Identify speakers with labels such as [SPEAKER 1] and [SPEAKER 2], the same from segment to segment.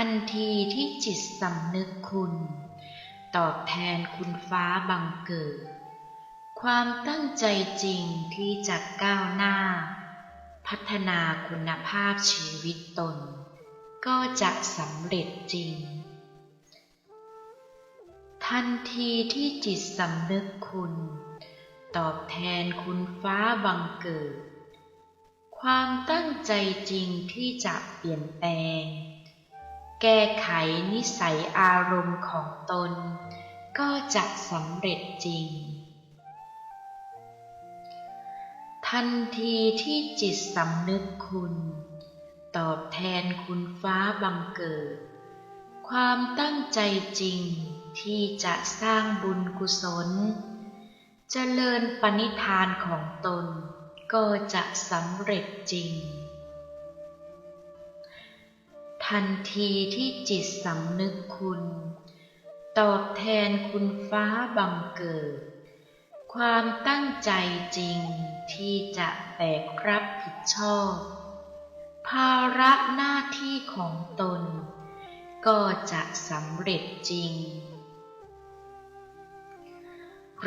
[SPEAKER 1] ทันทีที่จิตสำนึกคุณ ตอบแทนคุณฟ้าบังเกิด ความตั้งใจจริงที่จะก้าวหน้า พัฒนาคุณภาพชีวิตตน ก็จะสำเร็จจริง ทันทีที่จิตสำนึกคุณ ตอบแทนคุณฟ้าบังเกิด ความตั้งใจจริงที่จะเปลี่ยนแปลง แก้ไขนิสัยอารมณ์ของตน ก็จะสำเร็จจริง ทันทีที่จิตสำนึกคุณ ตอบแทนคุณฟ้าบังเกิด ความตั้งใจจริงที่จะสร้างบุญกุศลเจริญปณิธานของตนก็จะสำเร็จจริง ทันทีที่จิตสำนึกคุณ ตอบแทนคุณฟ้าบังเกิด ความตั้งใจจริงที่จะแบกรับผิดชอบ ภาระหน้าที่ของตน ก็จะสำเร็จจริง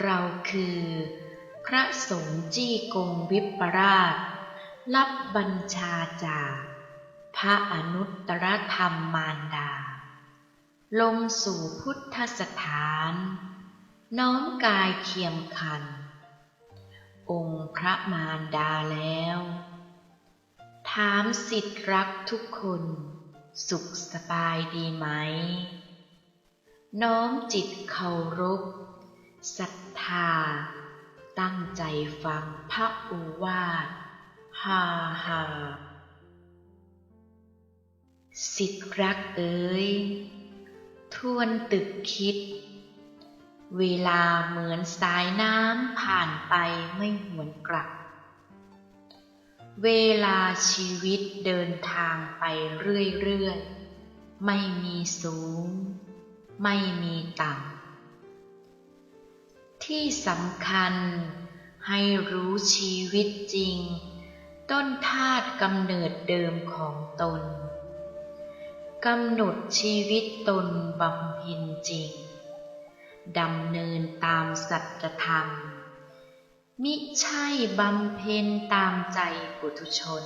[SPEAKER 1] เราคือ พระสงฆ์จี้กงวิปราช รับบัญชาจาก พระอนุตตรธรรมมารดา ลงสู่พุทธสถาน น้อมกายเคียมคัน องค์พระมารดาแล้ว ถามสิทธิรักทุกคน สุขสบายดีไหม น้อมจิตเคารพศรัทธา ตั้งใจฟังพระโอวาทฮาฮา สิทธิรักเอ๋ยทวนตึกคิด เวลาเหมือนสายน้ำผ่านไปไม่หวนกลับ เวลาชีวิตเดินทางไปเรื่อยๆ ไม่มีสูง ไม่มีต่ำ ที่สำคัญให้รู้ชีวิตจริง ต้นธาตุกำเนิดเดิมของตน กำหนดชีวิตตนบำเพ็ญจริง ดำเนินตามสัจธรรม มิใช่บำเพ็ญตามใจปุถุชน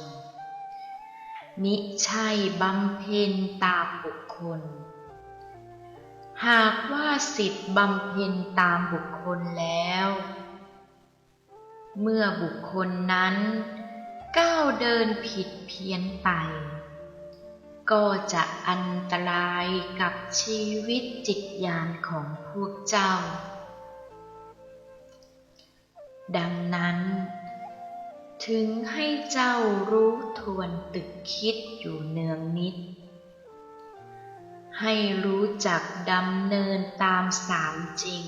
[SPEAKER 1] มิใช่บำเพ็ญตามบุคคล หากว่าสิทธิ์บำเพ็ญตามบุคคลแล้ว เมื่อบุคคลนั้นก้าวเดินผิดเพี้ยนไป ก็จะอันตรายกับชีวิตจิตญาณของพวกเจ้า ดังนั้น ถึงให้เจ้ารู้ทวนตึกคิดอยู่เนืองนิด ให้รู้จักดำเนินตามสามจริง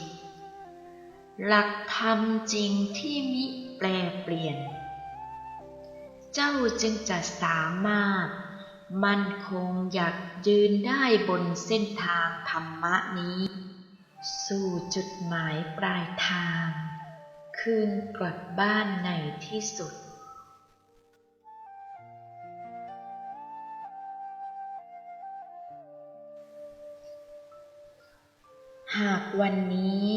[SPEAKER 1] หลักธรรมจริงที่มิแปลเปลี่ยน เจ้าจึงจะสามารถ มั่นคงอยากยืนได้บนเส้นทางธรรมะนี้ สู่จุดหมายปลายทาง คืนกลับบ้านในที่สุดหากวันนี้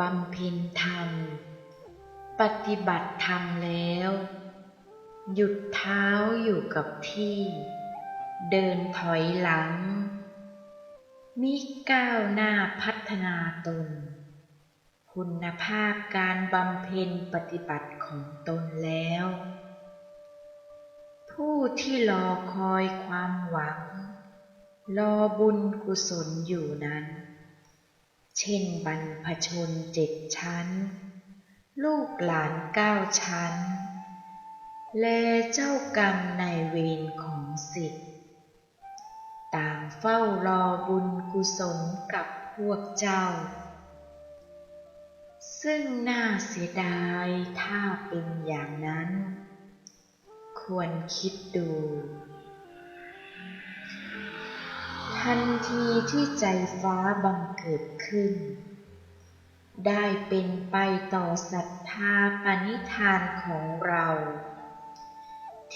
[SPEAKER 1] บำเพ็ญธรรม ปฏิบัติธรรมแล้ว หยุดเท้าอยู่กับที่ เดินถอยหลัง มิก้าวหน้าพัฒนาตน คุณภาพการบำเพ็ญปฏิบัติของตนแล้ว ผู้ที่รอคอยความหวัง รอบุญกุศลอยู่นั้น เช่นบรรพชนเจ็ดชั้น ลูกหลานเก้าชั้น แลเจ้ากรรมในายเวรของสิทธิ์ต่างเฝ้ารอบุญกุศลกับพวกเจ้า ซึ่งน่าเสียดายถ้าเป็นอย่างนั้น ควรคิดดู ทันทีที่ใจฟ้าบังเกิดขึ้น ได้เป็นไปต่อศรัทธาปณิธานของเรา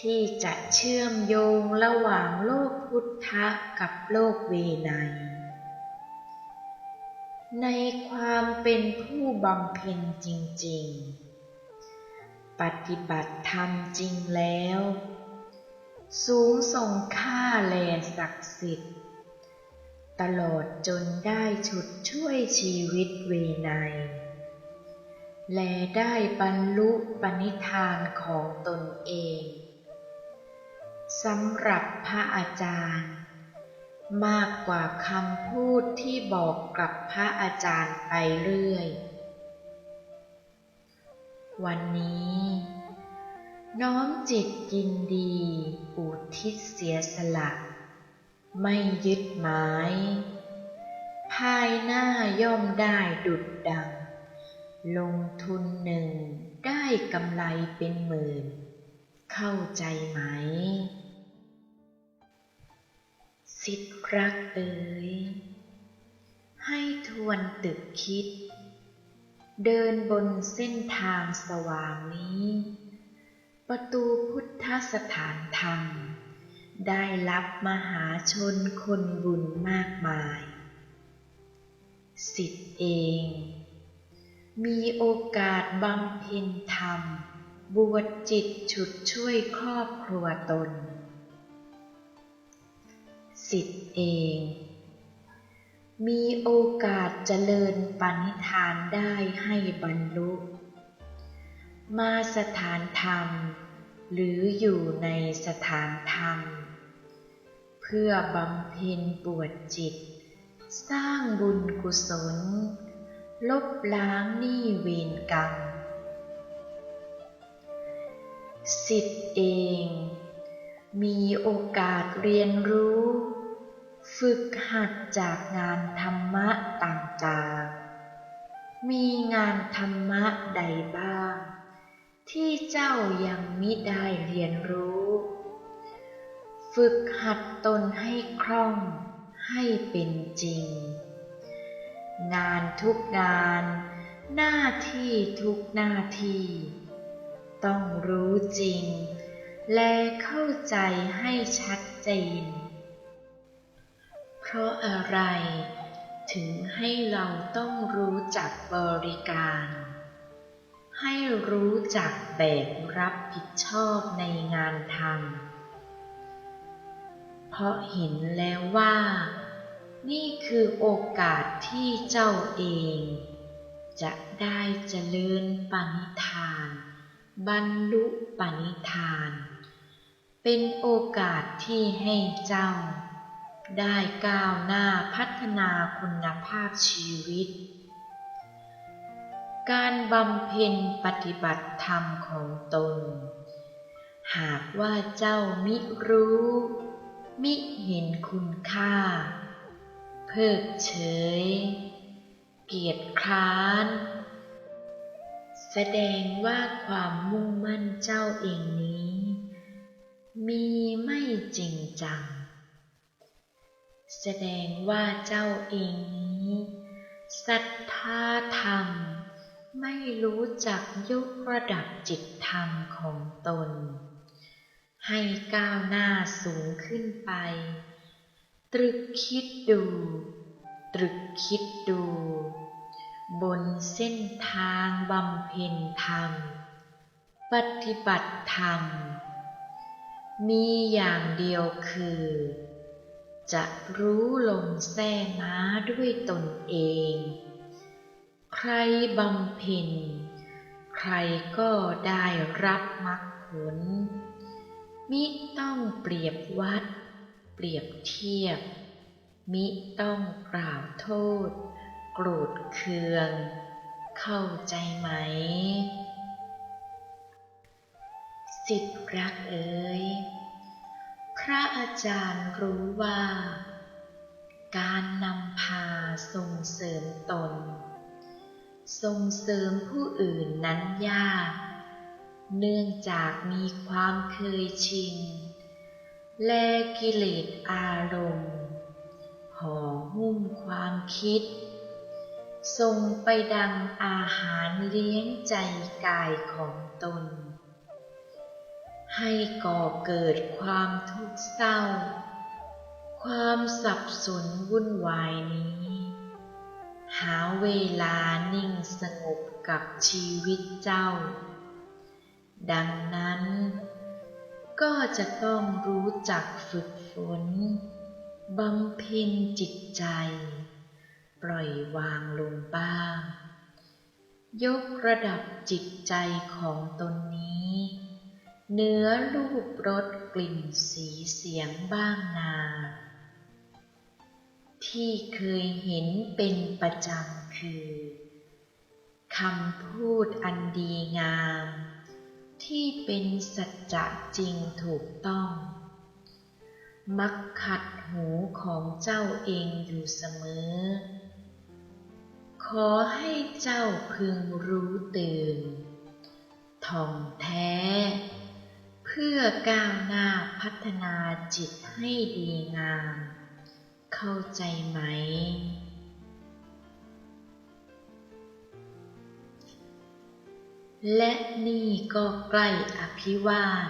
[SPEAKER 1] ที่จะเชื่อมโยงระหว่างโลกพุทธะกับโลกเวไนในความเป็นผู้บำเพ็ญจริง ๆ ปฏิบัติธรรมจริงแล้ว สูงส่งค่าแลศักดิ์สิทธิ์ตลอดจนได้ฉุดช่วยชีวิตเวไนและได้บรรลุปณิธานของตนเอง สำหรับพระอาจารย์ มากกว่าคำพูดที่บอกกับพระอาจารย์ไปเรื่อย วันนี้ น้อมจิตยินดี อุทิศเสียสละ ไม่ยึดหมาย ภายหน้าย่อมได้ดุดดัง ลงทุนหนึ่งได้กำไรเป็นหมื่น เข้าใจไหม สิทธิรักเอ๋ย ให้ทวนตึกคิด เดินบนเส้นทางสว่างนี้ ประตูพุทธสถานธรรม ได้รับมหาชนคนบุญมากมาย สิทธิเอง มีโอกาสบำเพ็ญธรรม บวชจิตฉุดช่วยครอบครัวตน สิทธิ์เอง มีโอกาสเจริญปณิธานได้ให้บรรลุ มาสถานธรรม หรืออยู่ในสถานธรรม เพื่อบำเพ็ญปวดจิต สร้างบุญกุศล ลบล้างหนี้เวรกรรมสิทธิ์เอง มีโอกาสเรียนรู้ ฝึกหัดจากงานธรรมะต่างๆ มีงานธรรมะใดบ้าง ที่เจ้ายังมิได้เรียนรู้ ฝึกหัดตนให้คล่องให้เป็นจริง งานทุกงาน หน้าที่ทุกหน้าที่ ต้องรู้จริง และเข้าใจให้ชัดเจน เพราะอะไร ถึงให้เราต้องรู้จักบริการ ให้รู้จักแบกรับผิดชอบในงานทำเพราะเห็นแล้วว่า นี่คือโอกาสที่เจ้าเอง จะได้เจริญปณิธาน บรรลุปณิธาน เป็นโอกาสที่ให้เจ้า ได้ก้าวหน้าพัฒนาคุณภาพชีวิต การบำเพ็ญปฏิบัติธรรมของตน หากว่าเจ้ามิรู้ มิเห็นคุณค่า เพิกเฉย เกียจคร้าน แสดงว่าความมุ่งมั่นเจ้าเองนี้ มีไม่จริงจัง แสดงว่าเจ้าเองนี้ศรัทธาธรรม ไม่รู้จักยกระดับจิตธรรมของตน ให้ก้าวหน้าสูงขึ้นไป ตรึกคิดดู ตรึกคิดดู บนเส้นทางบำเพ็ญธรรม ปฏิบัติธรรม มีอย่างเดียวคือ จะรู้ลงแท่ม้าด้วยตนเอง ใครบำเพ็ญ ใครก็ได้รับมรรคผล มิต้องเปรียบวัด เปรียบเทียบ มิต้องกล่าวโทษ โกรธเคือง เข้าใจไหม สิทธิรักเอ๋ย พระอาจารย์รู้ว่า การนำพาส่งเสริมตน ส่งเสริมผู้อื่นนั้นยาก เนื่องจากมีความเคยชิน และกิเลสอารมณ์ห่อหุ้มความคิด ส่งไปดังอาหารเลี้ยงใจกายของตน ให้ก่อเกิดความทุกข์เศร้า ความสับสนวุ่นวายนี้ หาเวลานิ่งสงบกับชีวิตเจ้า ดังนั้น ก็จะต้องรู้จักฝึกฝนบำเพ็ญจิตใจ ปล่อยวางลงบ้าง ยกระดับจิตใจของตนนี้ เนื้อรูปรสกลิ่นสีเสียงบ้างนา ที่เคยเห็นเป็นประจำคือคำพูดอันดีงาม ที่เป็นสัจจะจริงถูกต้อง มักขัดหูของเจ้าเองอยู่เสมอ ขอให้เจ้าพึงรู้ตื่น ท่องแท้ เพื่อก้าวหน้าพัฒนาจิตให้ดีงาม เข้าใจไหม และนี่ก็ใกล้อภิวาส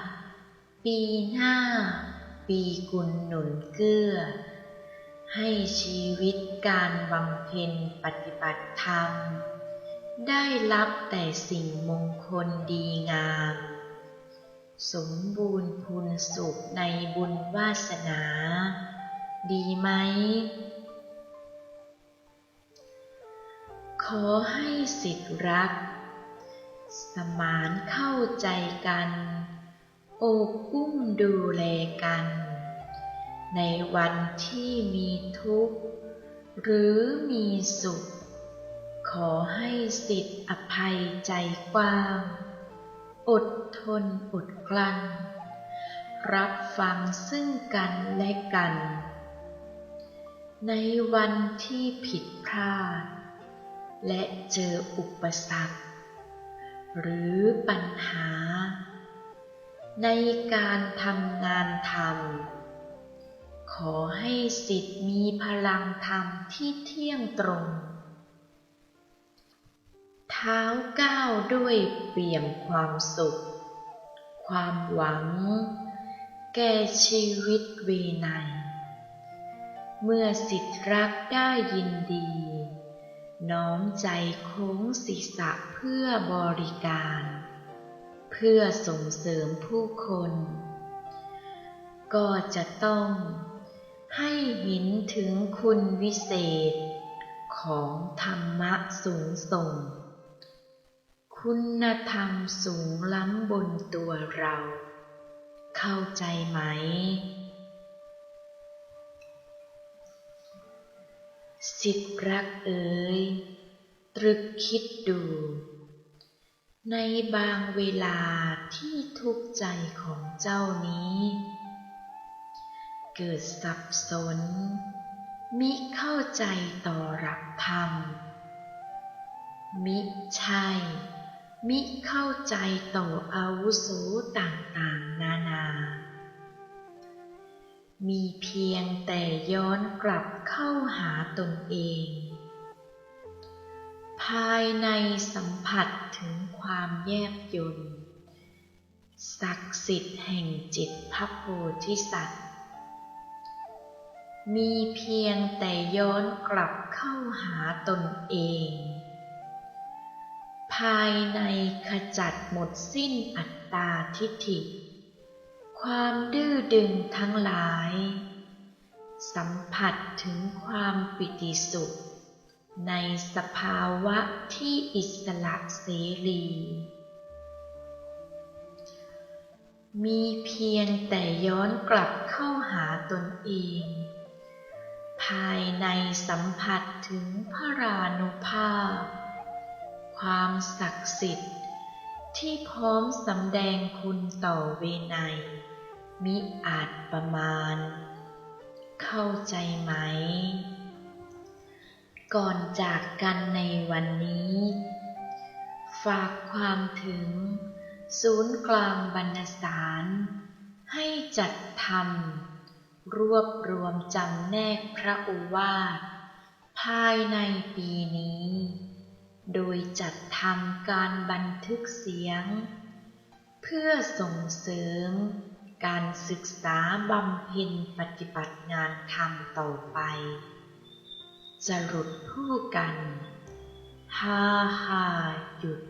[SPEAKER 1] ปีหน้า ปีกุลหนุนเกื้อ ให้ชีวิตการบำเพ็ญปฏิบัติธรรม ได้รับแต่สิ่งมงคลดีงาม สมบูรณ์พูนสุขในบุญวาสนา ดีไหม ขอให้สิทธิรัก สมานเข้าใจกัน โอบอุ้มดูแลกัน ในวันที่มีทุกข์ หรือมีสุข ขอให้สิทธิอภัยใจกว้าง อดทนอดกลั้น รับฟังซึ่งกันและกัน ในวันที่ผิดพลาด และเจออุปสรรค หรือปัญหา ในการทำงานธรรมขอให้สิทธิ์มีพลังธรรมที่เที่ยงตรง ท้าก้าวด้วยเปี่ยมความสุข ความหวัง แก่ชีวิตเวไนเมื่อสิทธิรักได้ยินดี น้อมใจโค้งศีรษะเพื่อบริการ เพื่อส่งเสริมผู้คน ก็จะต้องให้เห็นถึงคุณวิเศษของธรรมะสูงส่ง คุณธรรมสูงล้ำบนตัวเรา เข้าใจไหม สิทธิ์รักเอ๋ย ตรึกคิดดู ในบางเวลาที่ทุกข์ใจของเจ้านี้ เกิดสับสน มิเข้าใจต่อหลักธรรม มิใช่ มิเข้าใจต่ออาวุโสต่างๆ นานา มีเพียงแต่ย้อนกลับเข้าหาตนเอง ภายในสัมผัสถึงความแยบยลศักดิ์สิทธิ์แห่งจิตพระโพธิสัตว์ มีเพียงแต่ย้อนกลับเข้าหาตนเองายในขจัดหมดสิ้นอัตตาทิฏฐิ ความดื้อดึงทั้งหลาย สัมผัสถึงความปิติสุข ในสภาวะที่อิสระเสรี มีเพียงแต่ย้อนกลับเข้าหาตนเอง ภายในสัมผัสถึงพระรานุภาพ ความศักดิ์สิทธิ์ ที่พร้อมสำแดงคุณต่อเวไนยมิอาจประมาณ เข้าใจไหม ก่อนจากกันในวันนี้ ฝากความถึง ศูนย์กลางบรรณสาร ให้จัดทำรวบรวมจำแนกพระโอวาทภายในปีนี้ โดยจัดทำการบันทึกเสียง เพื่อส่งเสริม การศึกษาบำเพ็ญปฏิบัติงานธรรมต่อไปจะหลุดผู้กัน ฮ่าฮ่าหยุด